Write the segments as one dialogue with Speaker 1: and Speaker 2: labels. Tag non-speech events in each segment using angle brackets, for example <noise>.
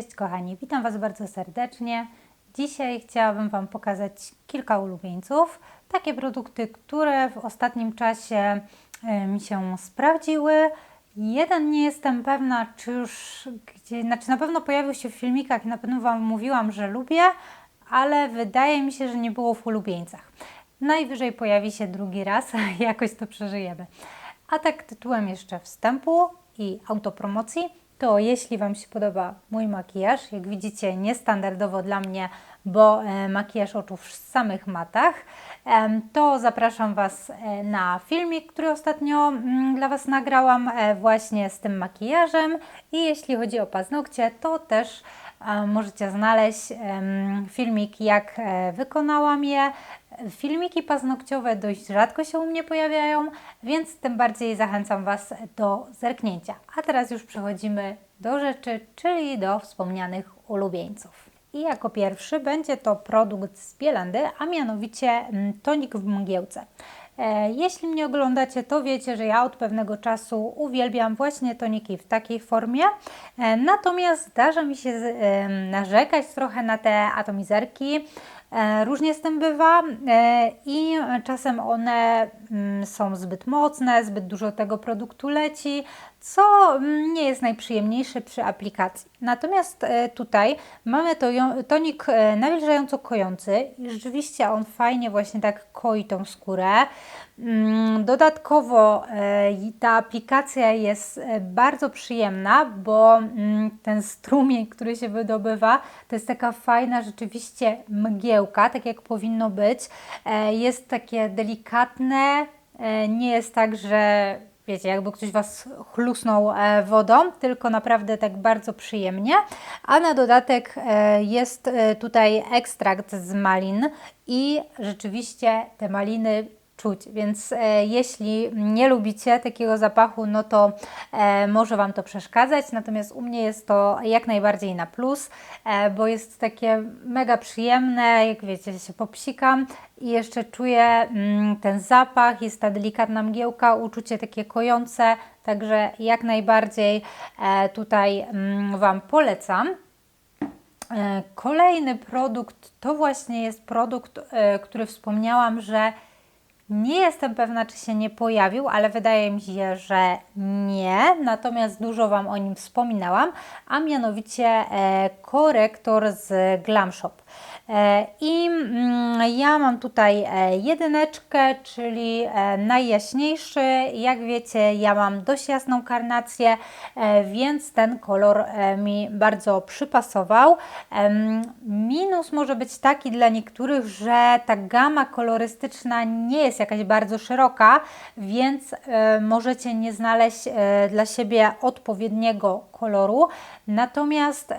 Speaker 1: Cześć kochani, witam Was bardzo serdecznie. Dzisiaj chciałabym Wam pokazać kilka ulubieńców. Takie produkty, które w ostatnim czasie e, mi się sprawdziły. Jeden nie jestem pewna, czy już gdzie, znaczy na pewno pojawił się w filmikach i na pewno Wam mówiłam, że lubię, ale wydaje mi się, że nie było w ulubieńcach. Najwyżej pojawi się drugi raz, <laughs> jakoś to przeżyjemy. A tak tytułem jeszcze wstępu i autopromocji, to jeśli Wam się podoba mój makijaż, jak widzicie niestandardowo dla mnie, bo e, makijaż oczu w samych matach, to zapraszam Was e, na filmik, który ostatnio mm, dla Was nagrałam e, właśnie z tym makijażem. I jeśli chodzi o paznokcie, to też możecie znaleźć filmik jak e, wykonałam je. Filmiki paznokciowe dość rzadko się u mnie pojawiają, więc tym bardziej zachęcam Was do zerknięcia. A teraz już przechodzimy do rzeczy, czyli do wspomnianych ulubieńców. I jako pierwszy będzie to produkt z Bielandy, a mianowicie mm, tonik w mgiełce. E, Jeśli mnie oglądacie, to wiecie, że ja od pewnego czasu uwielbiam właśnie toniki w takiej formie. E, Natomiast zdarza mi się em, narzekać trochę na te atomizerki. E, Różnie z tym bywa e, i czasem one są zbyt mocne, zbyt dużo tego produktu leci, co mm, nie jest najprzyjemniejsze przy aplikacji. Natomiast e, tutaj mamy to, tonik e, nawilżająco kojący i rzeczywiście on fajnie właśnie tak koi tą skórę. Mm, Dodatkowo e, ta aplikacja jest bardzo przyjemna, bo mm, ten strumień, który się wydobywa, to jest taka fajna rzeczywiście mgiełka, tak jak powinno być. Jest takie delikatne, nie jest tak, że wiecie, jakby ktoś Was chlusnął e, wodą, tylko naprawdę tak bardzo przyjemnie. A na dodatek e, jest e, tutaj ekstrakt z malin i rzeczywiście te maliny czuć, więc e, jeśli nie lubicie takiego zapachu, no to e, może Wam to przeszkadzać, natomiast u mnie jest to jak najbardziej na plus, e, bo jest takie mega przyjemne, jak wiecie, się popsikam i jeszcze czuję mm, ten zapach, jest ta delikatna mgiełka, uczucie takie kojące, także jak najbardziej e, tutaj mm, Wam polecam. E, Kolejny produkt to właśnie jest produkt, e, który wspomniałam, że nie jestem pewna, czy się nie pojawił, ale wydaje mi się, że nie. Natomiast dużo Wam o nim wspominałam, a mianowicie e, korektor z Glam Shop. E, I mm, ja mam tutaj e, jedyneczkę, czyli e, najjaśniejszy. Jak wiecie, ja mam dość jasną karnację, więc ten kolor mi bardzo przypasował. Minus może być taki dla niektórych, że ta gama kolorystyczna nie jest jakaś bardzo szeroka, więc możecie nie znaleźć dla siebie odpowiedniego koloru. Natomiast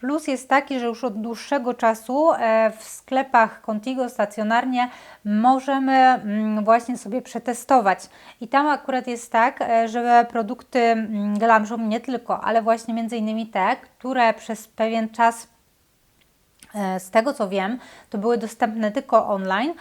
Speaker 1: Plus jest taki, że już od dłuższego czasu e, w sklepach Contigo stacjonarnie możemy mm, właśnie sobie przetestować. I tam akurat jest tak, e, że produkty mm, Glam Shop nie tylko, ale właśnie między innymi te, które przez pewien czas z tego co wiem, to były dostępne tylko online,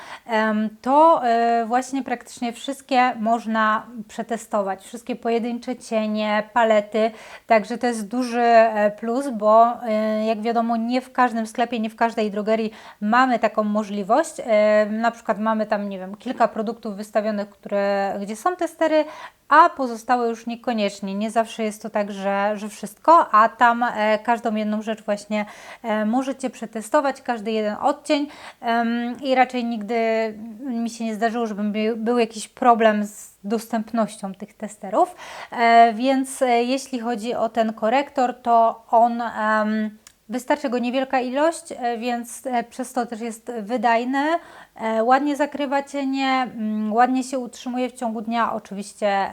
Speaker 1: to e, właśnie praktycznie wszystkie można przetestować, wszystkie pojedyncze cienie, palety, także to jest duży e, plus, bo e, jak wiadomo nie w każdym sklepie, nie w każdej drogerii mamy taką możliwość, E, na przykład mamy tam, nie wiem, kilka produktów wystawionych, które, gdzie są testery, a pozostałe już niekoniecznie. Nie zawsze jest to tak, że, że wszystko, a tam e, każdą jedną rzecz właśnie e, możecie przetestować, każdy jeden odcień i raczej nigdy mi się nie zdarzyło, żeby by, był jakiś problem z dostępnością tych testerów. E, więc e, jeśli chodzi o ten korektor, to on. Wystarczy go niewielka ilość, e, więc przez to też jest wydajny, ładnie zakrywa cienie, mm, ładnie się utrzymuje w ciągu dnia, oczywiście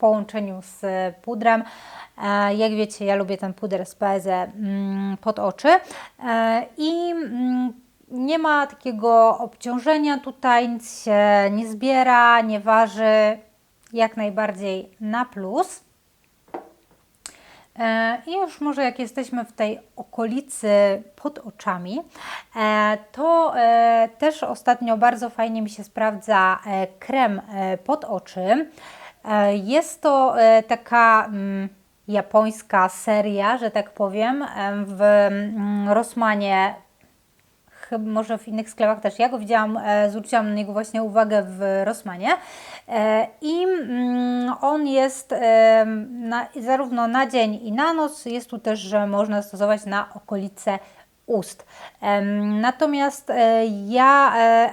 Speaker 1: połączeniu z pudrem. E, Jak wiecie, ja lubię ten puder z PZ mm, pod oczy E, i mm, nie ma takiego obciążenia tutaj, nic się nie zbiera, nie waży, jak najbardziej na plus. E, I już może jak jesteśmy w tej okolicy pod oczami, e, to e, też ostatnio bardzo fajnie mi się sprawdza e, krem e, pod oczy. E, Jest to e, taka mm, japońska seria, że tak powiem, em, w mm, Rossmanie chyba może w innych sklepach też. Ja go widziałam, e, zwróciłam na niego właśnie uwagę w Rossmanie. E, I mm, on jest e, na, zarówno na dzień i na noc. Jest tu też, że można stosować na okolice ust. Natomiast e, ja e,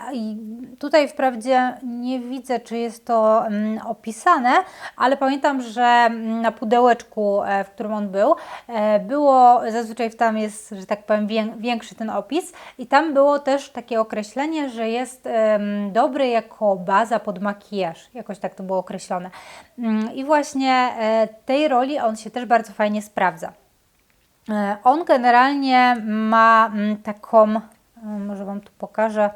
Speaker 1: tutaj wprawdzie nie widzę, czy jest to mm, opisane, ale pamiętam, że mm, na pudełeczku, e, w którym on był, było, zazwyczaj tam jest, że tak powiem, wię- większy ten opis i tam było też takie określenie, że jest dobry jako baza pod makijaż, jakoś tak to było określone. Mm, I właśnie tej roli on się też bardzo fajnie sprawdza. E, On generalnie ma mm, taką, e, może Wam tu pokażę,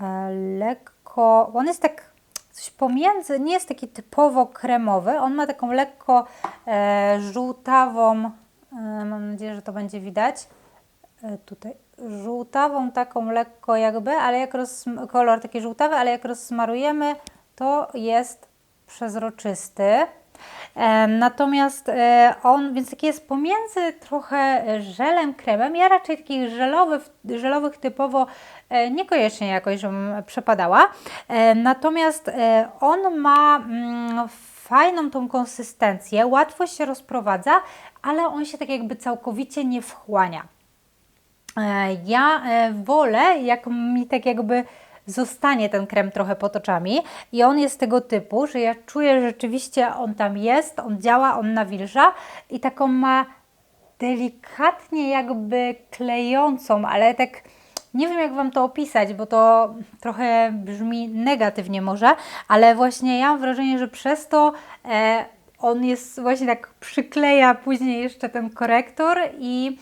Speaker 1: e, lekko, on jest tak coś pomiędzy, nie jest taki typowo kremowy, on ma taką lekko e, żółtawą, mam nadzieję, że to będzie widać, tutaj żółtawą taką lekko jakby, ale jak roz, kolor taki żółtawy, ale jak rozsmarujemy, to jest przezroczysty. E, Natomiast e, on, więc taki jest pomiędzy trochę żelem, kremem. Ja raczej takich żelowych, żelowych typowo e, niekoniecznie jakoś, żebym przepadała. E, Natomiast e, on ma mm, fajną tą konsystencję, łatwo się rozprowadza, ale on się tak jakby całkowicie nie wchłania. E, Ja e, wolę, jak mi tak jakby zostanie ten krem trochę pod oczami. I on jest tego typu, że ja czuję, że rzeczywiście on tam jest, on działa, on nawilża i taką ma delikatnie jakby klejącą, ale tak nie wiem jak Wam to opisać, bo to trochę brzmi negatywnie może, ale właśnie ja mam wrażenie, że przez to e, on jest właśnie tak przykleja później jeszcze ten korektor i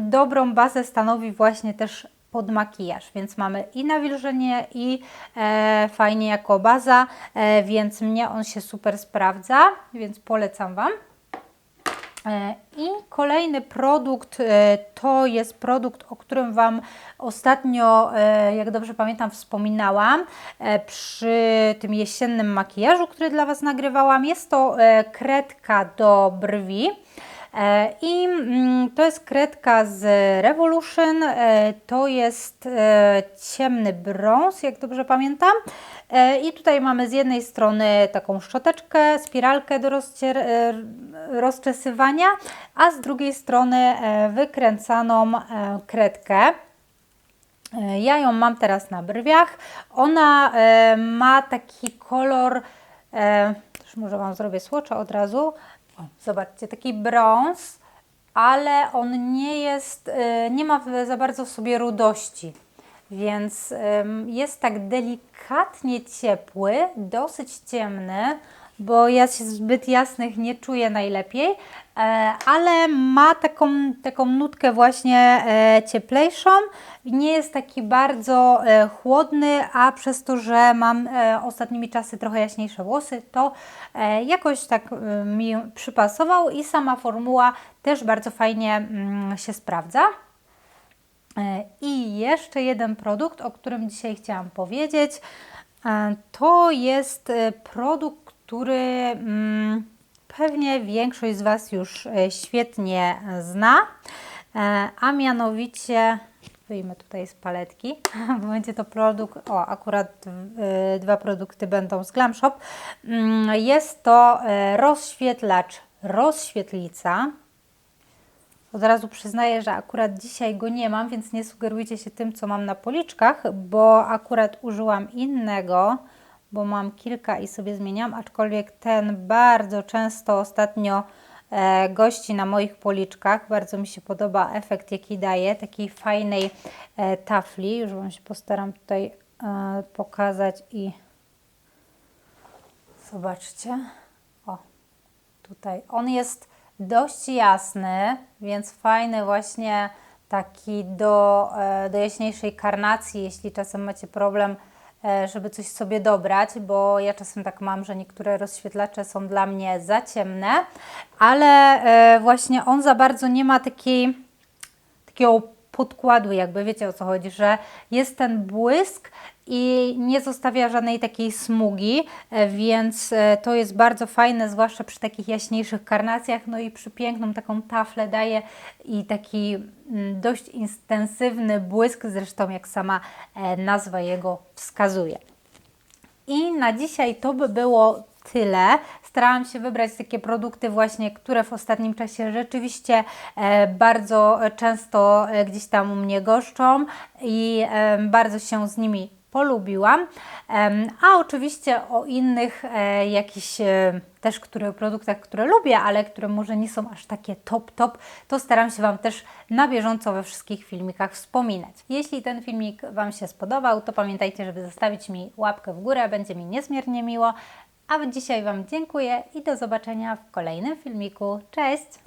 Speaker 1: dobrą bazę stanowi właśnie też pod makijaż, więc mamy i nawilżenie i e, fajnie jako baza, e, więc mnie on się super sprawdza, więc polecam Wam. E, I kolejny produkt e, to jest produkt, o którym Wam ostatnio, e, jak dobrze pamiętam, wspominałam przy tym jesiennym makijażu, który dla Was nagrywałam. Jest to kredka do brwi. E, I mm, to jest kredka z Revolution, e, to jest e, ciemny brąz, jak dobrze pamiętam. I tutaj mamy z jednej strony taką szczoteczkę, spiralkę do rozczesywania, a z drugiej strony wykręcaną kredkę. Ja ją mam teraz na brwiach. Ona ma taki kolor, może Wam zrobię słocza od razu. O, zobaczcie, taki brąz, ale on nie jest, e, nie ma za bardzo w sobie rudości. Więc jest tak delikatnie ciepły, dosyć ciemny, bo ja się zbyt jasnych nie czuję najlepiej, e, ale ma taką, taką nutkę właśnie e, cieplejszą. Nie jest taki bardzo e, chłodny, a przez to, że mam ostatnimi czasy trochę jaśniejsze włosy, to jakoś tak mi przypasował i sama formuła też bardzo fajnie mm, się sprawdza. I jeszcze jeden produkt, o którym dzisiaj chciałam powiedzieć, to jest produkt, który mm, pewnie większość z Was już e, świetnie zna, e, a mianowicie wyjmę tutaj z paletki, <laughs> będzie to produkt, o akurat e, dwa produkty będą z Glam Shop. Mm, Jest to rozświetlacz rozświetlica, od razu przyznaję, że akurat dzisiaj go nie mam, więc nie sugerujcie się tym, co mam na policzkach, bo akurat użyłam innego, bo mam kilka i sobie zmieniam, aczkolwiek ten bardzo często ostatnio e, gości na moich policzkach. Bardzo mi się podoba efekt, jaki daje, takiej fajnej e, tafli. Już Wam się postaram tutaj e, pokazać i zobaczcie. O, tutaj. On jest dość jasny, więc fajny właśnie taki do, do jaśniejszej karnacji, jeśli czasem macie problem, żeby coś sobie dobrać, bo ja czasem tak mam, że niektóre rozświetlacze są dla mnie za ciemne, ale e, właśnie on za bardzo nie ma takiej, takiego podkładu, jakby wiecie o co chodzi, że jest ten błysk i nie zostawia żadnej takiej smugi, e, więc e, to jest bardzo fajne, zwłaszcza przy takich jaśniejszych karnacjach, no i przy piękną taką taflę daje i taki mm, dość intensywny błysk, zresztą jak sama e, nazwa jego wskazuje. I na dzisiaj to by było tyle. Starałam się wybrać takie produkty właśnie, które w ostatnim czasie rzeczywiście bardzo często gdzieś tam u mnie goszczą i bardzo się z nimi polubiłam. A oczywiście o innych e, jakichś e, też które, produktach, które lubię, ale które może nie są aż takie top, top, to staram się Wam też na bieżąco we wszystkich filmikach wspominać. Jeśli ten filmik Wam się spodobał, to pamiętajcie, żeby zostawić mi łapkę w górę, będzie mi niezmiernie miło. A dzisiaj Wam dziękuję i do zobaczenia w kolejnym filmiku. Cześć!